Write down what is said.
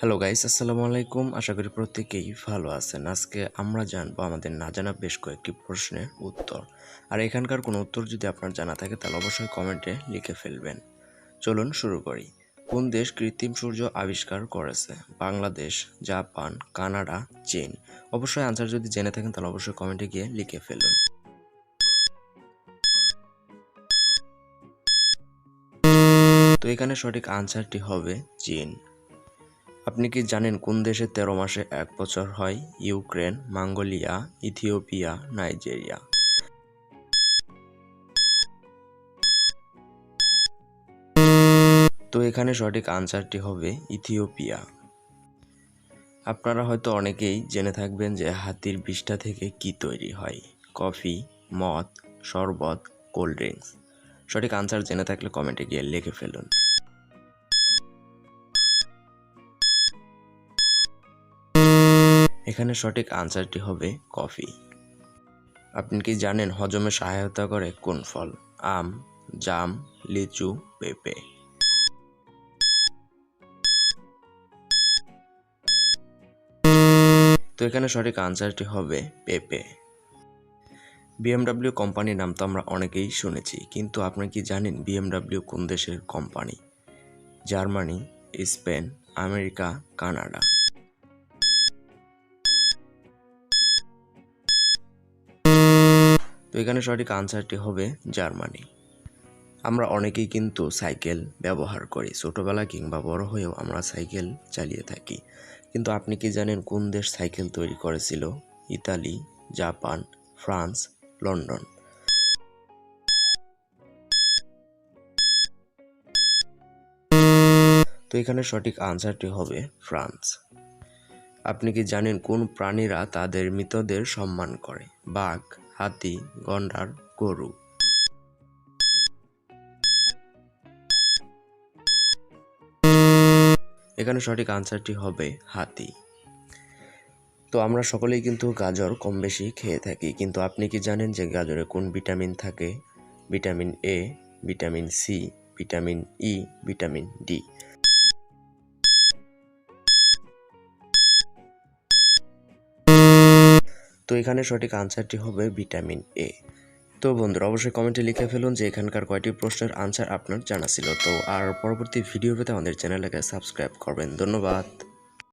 Hello guys আসসালামু আলাইকুম আশা করি প্রত্যেকেই ভালো আছেন। আজকে আমরা জানব আমাদের না জানা বেশ কয়েকটি প্রশ্নের উত্তর। আর এখানকার কোনো উত্তর যদি আপনার জানা থাকে, তাহলে অবশ্যই কমেন্টে লিখে ফেলবেন। চলুন শুরু করি। কোন দেশ কৃত্রিম সূর্য আবিষ্কার করেছে? বাংলাদেশ, জাপান, কানাডা, চীন। অবশ্যই আনসার যদি জেনে থাকেন, তাহলে অবশ্যই কমেন্টে গিয়ে লিখে ফেলুন। তো এখানে সঠিক আনসারটি হবে চীন। আপনি কি জানেন কোন দেশে তেরো মাসে এক বছর হয়? Ukraine, Mongolia, Ethiopia, Nigeria. তো এখানে সঠিক আনসারটি হবে ইথিওপিয়া। আপনারা হয়তো অনেকেই জেনে থাকবেন যে হাতির বিষ্ঠা থেকে কি তৈরি হয়। কফি, মদ, শরবত, কোল্ড ড্রিঙ্কস। সঠিক আনসার জেনে থাকলে কমেন্টে গিয়ে লিখে ফেলুন। এখানে সঠিক আনসারটি হবে কফি। আপনি কি জানেন হজমে সহায়তা করে কোন ফল? আম, জাম, লিচু, পেঁপে। তো এখানে সঠিক আনসারটি হবে পেঁপে। বিএমডাব্লিউ কোম্পানির নাম তো আমরা অনেকেই শুনেছি, কিন্তু আপনি কি জানেন বিএমডাব্লিউ কোন দেশের company? Germany, Spain, America, Canada. তো এখানে সঠিক আনসারটি হবে জার্মানি। আমরা অনেকেই কিন্তু সাইকেল ব্যবহার করি। ছোটোবেলা কিংবা বড় হয়েও আমরা সাইকেল চালিয়ে থাকি। কিন্তু আপনি কি জানেন কোন দেশ সাইকেল তৈরি করেছিল? Italy, Japan, France, London. তো এখানে সঠিক আনসারটি হবে ফ্রান্স। আপনি কি জানেন কোন প্রাণীরা তাদের মৃতদের সম্মান করে? বাঘ হাতি, গন্ডার, গরু। এখানে সঠিক আনসারটি হবে হাতি। তো আমরা সকলেই কিন্তু গাজর কম বেশি খেয়ে থাকি, কিন্তু আপনি কি জানেন যে গাজরে কোন ভিটামিন থাকে? Vitamin A vitamin C vitamin E vitamin D তো এখানে সঠিক আনসারটি হবে ভিটামিন এ তো বন্ধুরা, অবশ্যই কমেন্টে লিখে ফেলুন যে এখানকার কয়টি প্রশ্নের আনসার আপনার জানা ছিল। তো আর পরবর্তী ভিডিও পেতে আমাদের চ্যানেলটাকে সাবস্ক্রাইব করবেন। ধন্যবাদ।